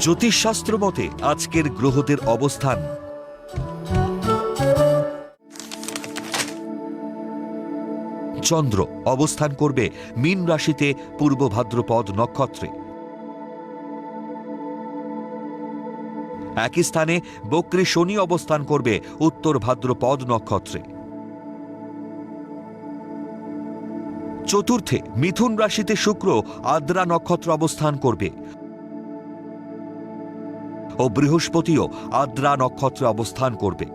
জ্যোতিষশাস্ত্র মতে আজকের গ্রহদের অবস্থান। চন্দ্র অবস্থান করবে মীন রাশিতে পূর্ব ভাদ্রপদ নক্ষত্রে। একই স্থানে বক্রী শনি অবস্থান করবে উত্তর ভাদ্রপদ নক্ষত্রে। চতুর্থে মিথুন রাশিতে শুক্র আদ্রা নক্ষত্র অবস্থান করবে। ও বৃহস্পতিও আদ্রা নক্ষত্রে অবস্থান করবে।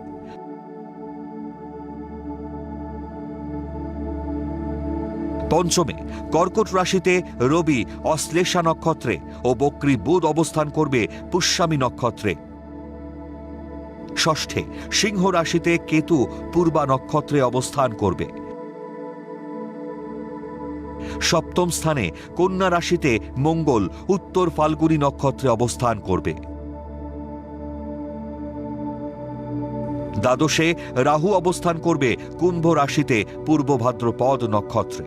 পঞ্চমে, কর্কট রাশিতে রবি অশ্লেষা নক্ষত্রে ও বক্রী বুধ অবস্থান করবে পুষ্যামী নক্ষত্রে। ষষ্ঠে, সিংহ রাশিতে কেতু পূর্বা নক্ষত্রে অবস্থান করবে। সপ্তম স্থানে কন্যা রাশিতে মঙ্গল, উত্তর ফাল্গুনী নক্ষত্রে অবস্থান করবে। দ্বাদশে রাহু অবস্থান করবে কুম্ভ রাশিতে পূর্ব ভাদ্রপদ নক্ষত্রে।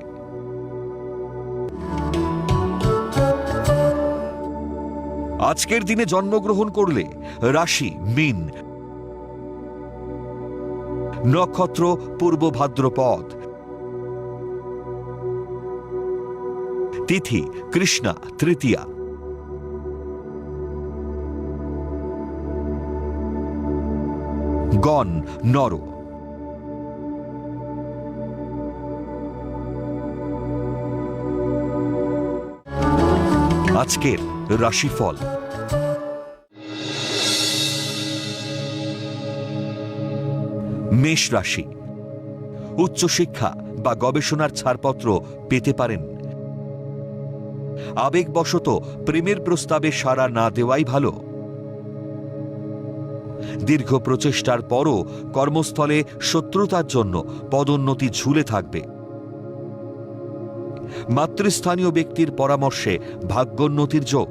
আজকের দিনে জন্মগ্রহণ করলে রাশি, মিন, নক্ষত্র পূর্ব ভাদ্রপদ। তিথি, কৃষ্ণা, তৃতীয়া গণ, নর। আজকের রাশিফল। মেষ রাশি। উচ্চশিক্ষা বা গবেষণার ছাড়পত্র পেতে পারেন। আবেগবশত প্রেমের প্রস্তাবে সাড়া না দেওয়াই ভালো। দীর্ঘ প্রচেষ্টার পরও কর্মস্থলে শত্রুতার জন্য পদোন্নতি ঝুলে থাকবে। মাতৃস্থানীয় ব্যক্তির পরামর্শে ভাগ্যোন্নতির যোগ।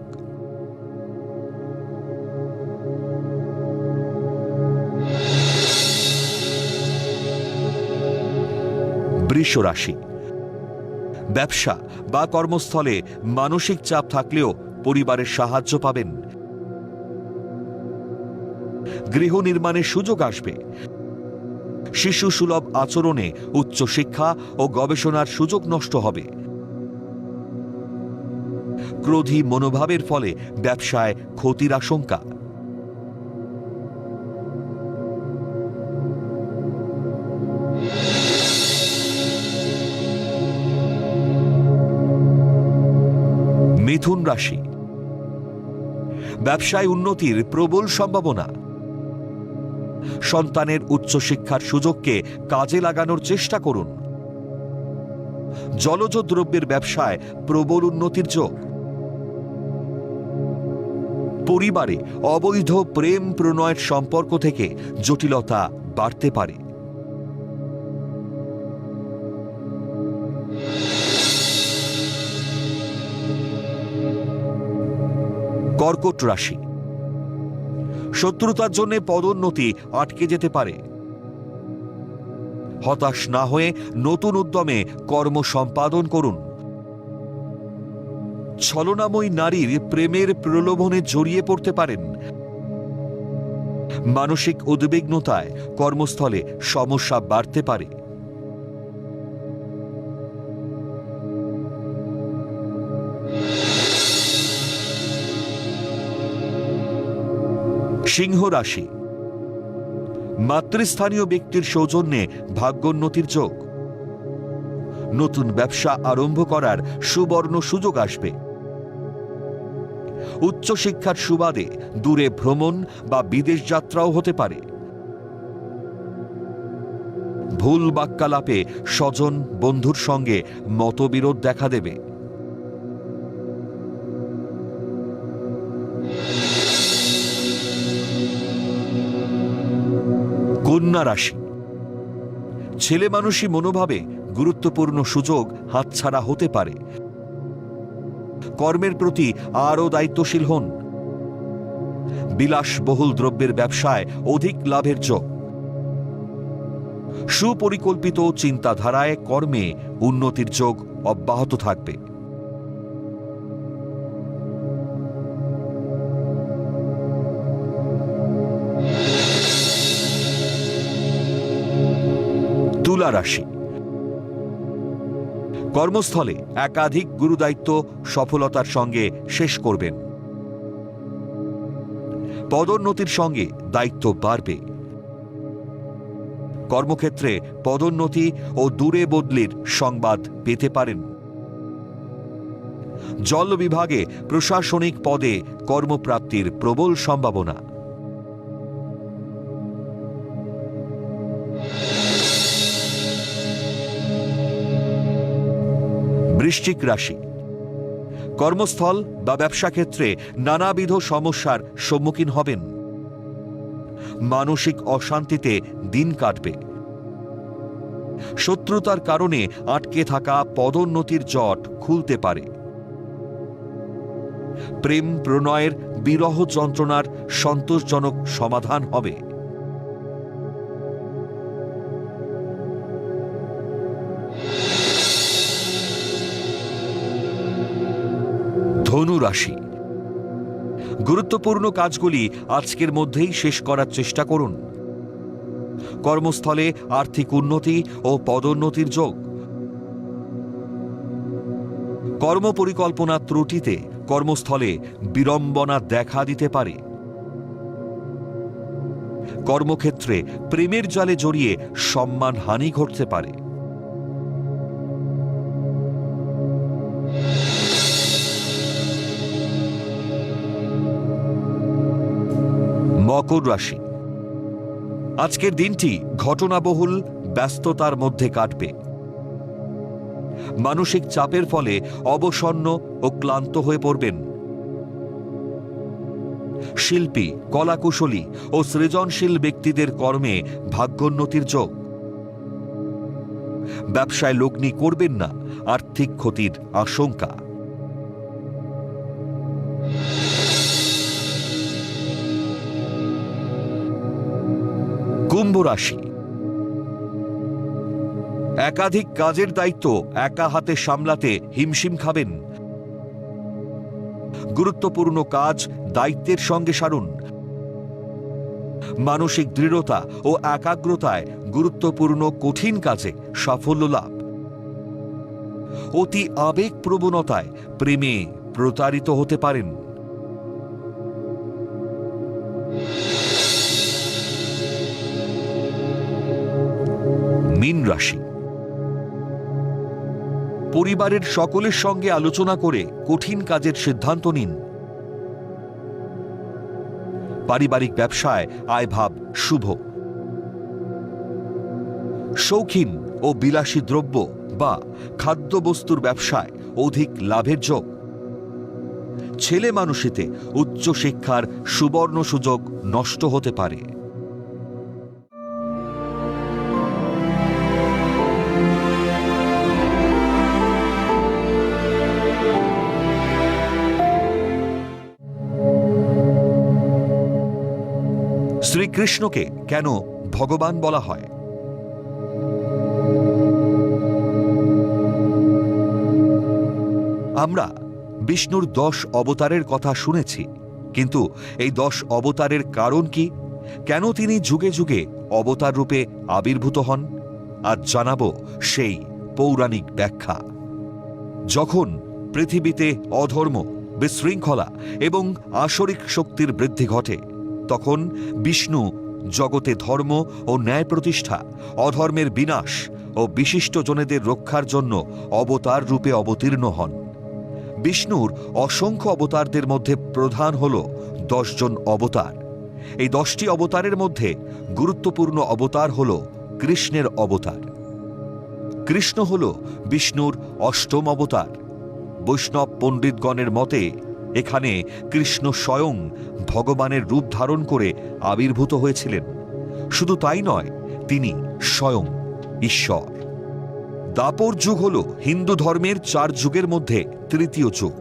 বৃষ রাশি ব্যবসা বা কর্মস্থলে মানসিক চাপ থাকলেও পরিবারের সাহায্য পাবেন। গৃহ নির্মাণের সুযোগ আসবে। শিশু সুলভ আচরণে উচ্চশিক্ষা ও গবেষণার সুযোগ নষ্ট হবে। ক্রোধী মনোভাবের ফলে ব্যবসায় ক্ষতির আশঙ্কা। মিথুন রাশি। ব্যবসায় উন্নতির প্রবল সম্ভাবনা। সন্তানের উচ্চশিক্ষার সুযোগকে কাজে লাগানোর চেষ্টা করুন। জলজ দ্রব্যের ব্যবসায় প্রবল উন্নতির যোগ। পরিবারে অবৈধ প্রেম প্রণয়ের সম্পর্ক থেকে জটিলতা বাড়তে পারে। কর্কট রাশি। শত্রুতার জন্য পদোন্নতি আটকে যেতে পারে। হতাশ না হয়ে নতুন উদ্যমে কর্ম সম্পাদন করুন। ছলনাময়ী নারীর প্রেমের প্রলোভনে জড়িয়ে পড়তে পারেন। মানসিক উদ্বিগ্নতায় কর্মস্থলে সমস্যা বাড়তে পারে। সিংহ রাশি। মাতৃস্থানীয় ব্যক্তির সৌজন্যে ভাগ্যোন্নতির যোগ। নতুন ব্যবসা আরম্ভ করার সুবর্ণ সুযোগ আসবে। উচ্চশিক্ষার সুবাদে দূরে ভ্রমণ বা বিদেশ যাত্রাও হতে পারে। ভুল বাক্যালাপে স্বজন বন্ধুর সঙ্গে মতবিরোধ দেখা দেবে। কন্যা রাশি ছেলে মানুষই মনোভাবে গুরুত্বপূর্ণ সুযোগ হাতছাড়া হতে পারে। কর্মের প্রতি আরও দায়িত্বশীল হন। বিলাসবহুল দ্রব্যের ব্যবসায় অধিক লাভের যোগ। সুপরিকল্পিত চিন্তাধারায় কর্মে উন্নতির যোগ অব্যাহত থাকবে। তুলা রাশি। কর্মস্থলে একাধিক গুরুদায়িত্ব সফলতার সঙ্গে শেষ করবেন। পদোন্নতির সঙ্গে দায়িত্ব বাড়বে। কর্মক্ষেত্রে পদোন্নতি ও দূরে বদলির সংবাদ পেতে পারেন। জল বিভাগে প্রশাসনিক পদে কর্মপ্রাপ্তির প্রবল সম্ভাবনা। বৃশ্চিক রাশি। কর্মস্থল বা ব্যবসা ক্ষেত্রে নানাবিধ সমস্যার সম্মুখীন হবেন। মানসিক অশান্তিতে দিন কাটবে। শত্রুতার কারণে আটকে থাকা পদোন্নতির জট খুলতে পারে। প্রেম প্রণয়ের বিরহ যন্ত্রণার সন্তোষজনক সমাধান হবে। রাশি গুরুত্বপূর্ণ কাজগুলি আজকের মধ্যেই শেষ করার চেষ্টা করুন। কর্মস্থলে আর্থিক উন্নতি ও পদোন্নতির যোগ। কর্মপরিকল্পনা ত্রুটিতে কর্মস্থলে বিড়ম্বনা দেখা দিতে পারে। কর্মক্ষেত্রে প্রেমের জালে জড়িয়ে সম্মান হানি ঘটতে পারে। মকর রাশি। আজকের দিনটি ঘটনাবহুল ব্যস্ততার মধ্যে কাটবে। মানসিক চাপের ফলে অবসন্ন ও ক্লান্ত হয়ে পড়বেন। শিল্পী, কলাকুশলী ও সৃজনশীল ব্যক্তিদের কর্মে ভাগ্যোন্নতির যোগ। ব্যবসায় লগ্নি করবেন না, আর্থিক ক্ষতির আশঙ্কা। রাশি। একাধিক কাজের দায়িত্ব একা হাতে সামলাতে হিমশিম খাবেন। গুরুত্বপূর্ণ কাজ দায়িত্বের সঙ্গে সারুন। মানসিক দৃঢ়তা ও একাগ্রতায় গুরুত্বপূর্ণ কঠিন কাজে সাফল্য লাভ। অতি আবেগ প্রবণতায় প্রেমে প্রতারিত হতে পারেন। মীন রাশি। পরিবারের সকলের সঙ্গে আলোচনা করে কঠিন কাজের সিদ্ধান্ত নিন। পারিবারিক ব্যবসায় আয়ভাব শুভ। শৌখিন ও বিলাসী দ্রব্য বা খাদ্যবস্তুর ব্যবসায় অধিক লাভের যোগ। ছেলে মানুষেতে উচ্চশিক্ষার সুবর্ণ সুযোগ নষ্ট হতে পারে। শ্রীকৃষ্ণকে কেন ভগবান বলা হয়? আমরা বিষ্ণুর দশ অবতারের কথা শুনেছি, কিন্তু এই দশ অবতারের কারণ কি? কেন তিনি যুগে যুগে অবতার রূপে আবির্ভূত হন? আজ জানাব সেই পৌরাণিক ব্যাখ্যা। যখন পৃথিবীতে অধর্ম, বিশৃঙ্খলা এবং আসরিক শক্তির বৃদ্ধি ঘটে তখন বিষ্ণু জগতে ধর্ম ও ন্যায় প্রতিষ্ঠা, অধর্মের বিনাশ ও বিশিষ্ট জনেদের রক্ষার জন্য অবতার রূপে অবতীর্ণ হন। বিষ্ণুর অসংখ্য অবতারদের মধ্যে প্রধান হল দশজন অবতার। এই দশটি অবতারের মধ্যে গুরুত্বপূর্ণ অবতার হল কৃষ্ণের অবতার। কৃষ্ণ হল বিষ্ণুর অষ্টম অবতার। বৈষ্ণব পণ্ডিতগণের মতে এখানে কৃষ্ণ স্বয়ং ভগবানের রূপ ধারণ করে আবির্ভূত হয়েছিলেন। শুধু তাই নয়, তিনি স্বয়ং ঈশ্বর। দাপর যুগ হল হিন্দু ধর্মের চার যুগের মধ্যে তৃতীয় যুগ।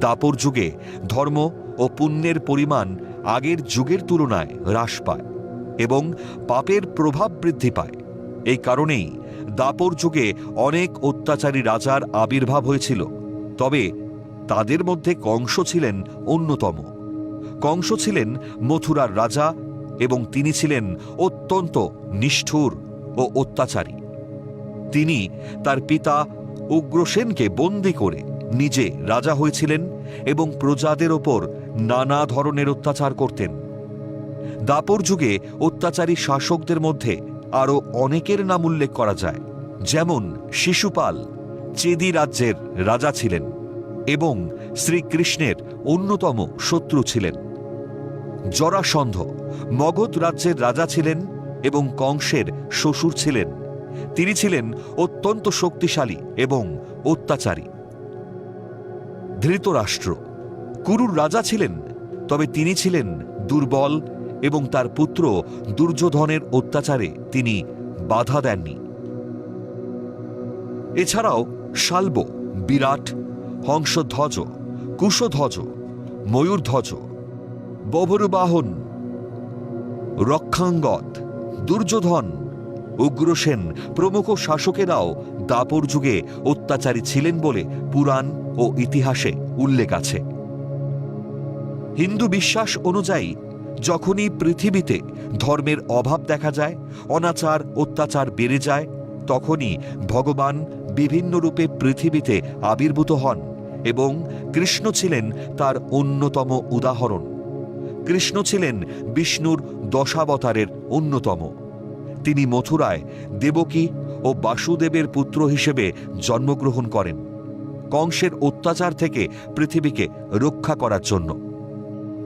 দাপর যুগে ধর্ম ও পুণ্যের পরিমাণ আগের যুগের তুলনায় হ্রাস পায় এবং পাপের প্রভাব বৃদ্ধি পায়। এই কারণেই দাপর যুগে অনেক অত্যাচারী রাজার আবির্ভাব হয়েছিল। তবে তাদের মধ্যে কংস ছিলেন অন্যতম। কংস ছিলেন মথুরার রাজা এবং তিনি ছিলেন অত্যন্ত নিষ্ঠুর ও অত্যাচারী। তিনি তার পিতা উগ্রসেনকে বন্দি করে নিজে রাজা হয়েছিলেন এবং প্রজাদের ওপর নানা ধরনের অত্যাচার করতেন। দাপর যুগে অত্যাচারী শাসকদের মধ্যে আরও অনেকের নাম উল্লেখ করা যায়, যেমন শিশুপাল, চেদি রাজ্যের রাজা ছিলেন। এবং শ্রীকৃষ্ণের অন্যতম শত্রু ছিলেন। জরাসন্ধ মগধ রাজ্যের রাজা ছিলেন এবং কংসের শ্বশুর ছিলেন। তিনি ছিলেন অত্যন্ত শক্তিশালী এবং অত্যাচারী। ধৃতরাষ্ট্র কুরুর রাজা ছিলেন, তবে তিনি ছিলেন দুর্বল এবং তার পুত্র দুর্যোধনের অত্যাচারে তিনি বাধা দেননি। এছাড়াও শাল্ব, বিরাট হংসধ্বজ, কুশধ্বজ, ময়ূরধ্বজ, বভরুবাহন, রক্ষাঙ্গদ, দুর্যোধন, উগ্রসেন প্রমুখ শাসকেরাও দাপর যুগে অত্যাচারী ছিলেন বলে পুরাণ ও ইতিহাসে উল্লেখ আছে। হিন্দু বিশ্বাস অনুযায়ী যখনই পৃথিবীতে ধর্মের অভাব দেখা যায়, অনাচার, অত্যাচার বেড়ে যায়, তখনই ভগবান বিভিন্ন রূপে পৃথিবীতে আবির্ভূত হন এবং কৃষ্ণ ছিলেন তার অন্যতম উদাহরণ। কৃষ্ণ ছিলেন বিষ্ণুর দশাবতারের অন্যতম। তিনি মথুরায় দেবকী ও বাসুদেবের পুত্র হিসেবে জন্মগ্রহণ করেন। কংসের অত্যাচার থেকে পৃথিবীকে রক্ষা করার জন্য।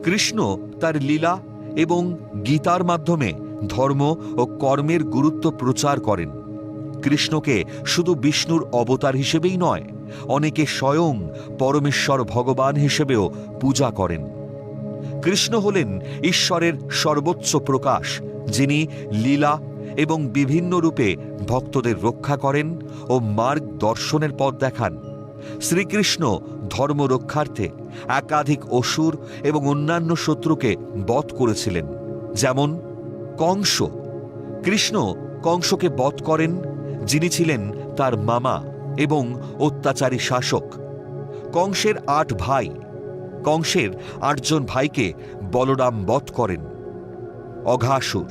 কৃষ্ণ তার লীলা এবং গীতার মাধ্যমে ধর্ম ও কর্মের গুরুত্ব প্রচার করেন। কৃষ্ণকে শুধু বিষ্ণুর অবতার হিসেবেই নয়, অনেকে স্বয়ং পরমেশ্বর ভগবান হিসেবেও পূজা করেন। কৃষ্ণ হলেন ঈশ্বরের সর্বোচ্চ প্রকাশ, যিনি লীলা এবং বিভিন্ন রূপে ভক্তদের রক্ষা করেন ও মার্গ দর্শনের পথ দেখান। শ্রীকৃষ্ণ ধর্ম রক্ষার্থে একাধিক অসুর এবং অন্যান্য শত্রুকে বধ করেছিলেন, যেমন কংস। কৃষ্ণ কংসকে বধ করেন যিনি ছিলেন তার মামা এবং অত্যাচারী শাসক। কংসের আট ভাই, কংসের আটজন ভাইকে বলরাম বধ করেন। অঘাসুর,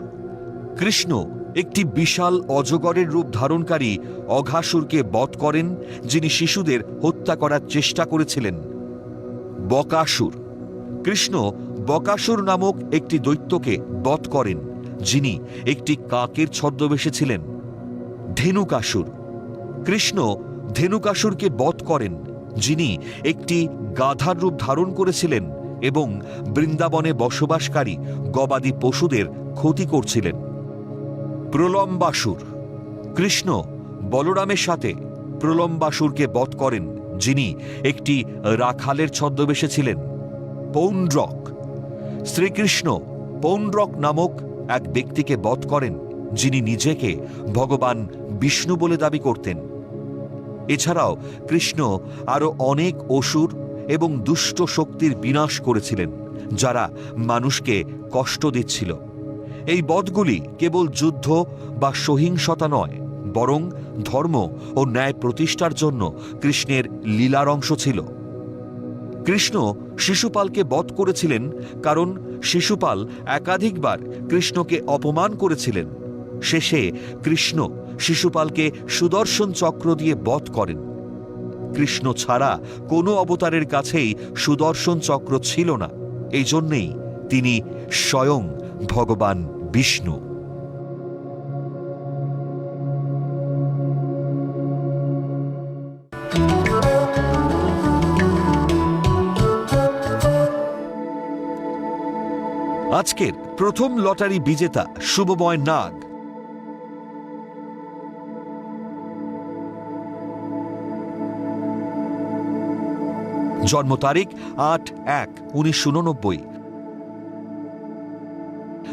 কৃষ্ণ একটি বিশাল অজগরের রূপ ধারণকারী অঘাসুরকে বধ করেন, যিনি শিশুদের হত্যা করার চেষ্টা করেছিলেন। বকাসুর, কৃষ্ণ বকাসুর নামক একটি দৈত্যকে বধ করেন, যিনি একটি কাকের ছদ্মবেশে ছিলেন। ধেনুকাসুর। কৃষ্ণ ধেনুকাসুরকে বধ করেন, যিনি একটি গাধার রূপ ধারণ করেছিলেন এবং বৃন্দাবনে বসবাসকারী গবাদি পশুদের ক্ষতি করছিলেন। প্রলম্বাসুর। কৃষ্ণ বলরামের সাথে প্রলম্বাসুরকে বধ করেন, যিনি একটি রাখালের ছদ্মবেশে ছিলেন। পৌণ্ড্রক। শ্রীকৃষ্ণ পৌণ্ড্রক নামক এক ব্যক্তিকে বধ করেন। যিনি নিজেকে ভগবান বিষ্ণু বলে দাবি করতেন। এছাড়াও কৃষ্ণ আরও অনেক অসুর এবং দুষ্ট শক্তির বিনাশ করেছিলেন, যারা মানুষকে কষ্ট দিচ্ছিল। এই বধগুলি কেবল যুদ্ধ বা সহিংসতা নয়, বরং ধর্ম ও ন্যায় প্রতিষ্ঠার জন্য কৃষ্ণের লীলার অংশ ছিল। কৃষ্ণ শিশুপালকে বধ করেছিলেন কারণ শিশুপাল একাধিকবার কৃষ্ণকে অপমান করেছিলেন। শেষে কৃষ্ণ শিশুপালকে সুদর্শন চক্র দিয়ে বধ করেন। কৃষ্ণ ছাড়া কোনো অবতারের কাছেই সুদর্শন চক্র ছিল না। এই জন্যেই তিনি স্বয়ং ভগবান বিষ্ণু। আজকের প্রথম লটারি বিজেতা শুভময় নাগ। জন্ম তারিখ আট এক উনিশশো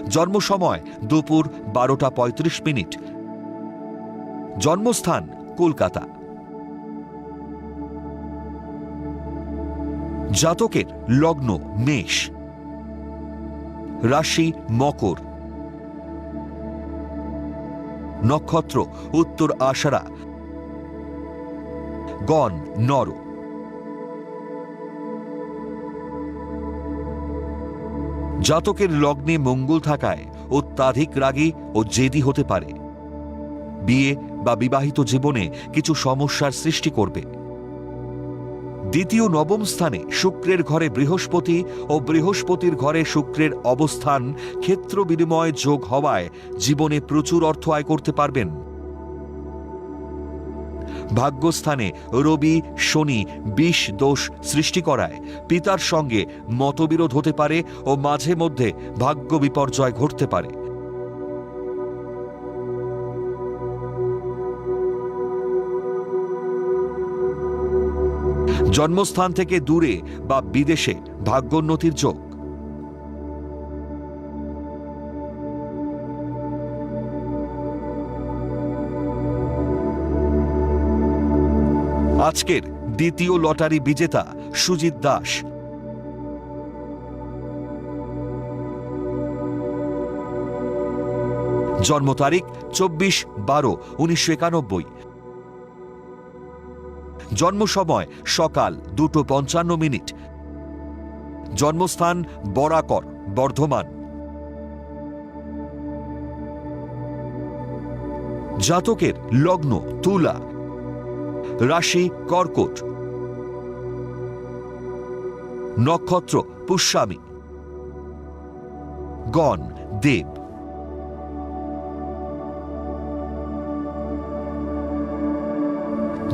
জন্ম সময় দুপুর বারোটা পঁয়ত্রিশ মিনিট। জন্মস্থান কলকাতা। জাতকের লগ্ন মেষ। রাশি মকর। নক্ষত্র উত্তর আষাঢ়া। গণ নর। জাতকের লগ্নে মঙ্গল থাকায় অত্যাধিক রাগী ও জেদি হতে পারে। বিয়ে বা বিবাহিত জীবনে কিছু সমস্যার সৃষ্টি করবে। দ্বিতীয় নবম স্থানে শুক্রের ঘরে বৃহস্পতি ও বৃহস্পতির ঘরে শুক্রের অবস্থান ক্ষেত্র বিনিময় যোগ হওয়ায় জীবনে প্রচুর অর্থ আয় করতে পারবেন। ভাগ্যস্থানে রবি, শনি বিষ দোষ সৃষ্টি করায়। পিতার সঙ্গে মতবিরোধ হতে পারে ও মাঝে মধ্যে ভাগ্য বিপর্যয় ঘটতে পারে। জন্মস্থান থেকে দূরে বা বিদেশে ভাগ্যোন্নতির যোগ। আজকের দ্বিতীয় লটারি বিজেতা সুজিত দাস। জন্ম তারিখ চব্বিশ বারো উনিশশো একানব্বই। জন্ম সময় সকাল দুটো পঞ্চান্ন মিনিট। জন্মস্থান বরাকর, বর্ধমান। জাতকের লগ্ন তুলা। রাশি, কর্কট। নক্ষত্র, পুষ্যামী। গণ, দেব।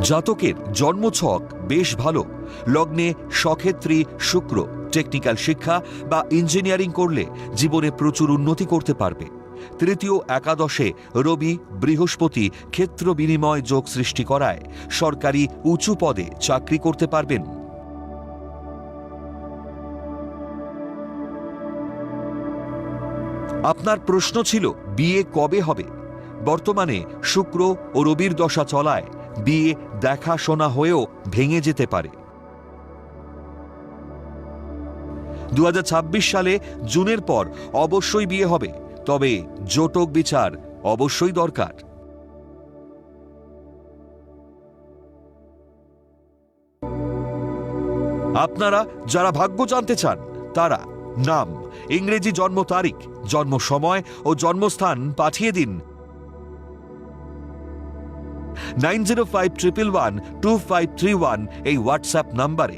জাতকের জন্মছক বেশ ভালো। লগ্নে সক্ষেত্রী শুক্র টেকনিক্যাল শিক্ষা বা ইঞ্জিনিয়ারিং করলে জীবনে প্রচুর উন্নতি করতে পারবে। তৃতীয় একাদশে রবি বৃহস্পতি ক্ষেত্র বিনিময় যোগ সৃষ্টি করায় সরকারি উঁচু পদে চাকরি করতে পারবেন। আপনার প্রশ্ন ছিল, বিয়ে কবে হবে? বর্তমানে শুক্র ও রবির দশা চলায় বিয়ে দেখাশোনা হয়েও ভেঙে যেতে পারে। দু হাজার ছাব্বিশ সালে জুনের পর অবশ্যই বিয়ে হবে। তবে জোটক বিচার অবশ্যই দরকার। আপনারা যারা ভাগ্য জানতে চান, তারা নাম, ইংরেজি জন্ম তারিখ, জন্ম সময় ও জন্মস্থান পাঠিয়ে দিন। Nine zero five triple one two five three one এই হোয়াটসঅ্যাপ নাম্বারে।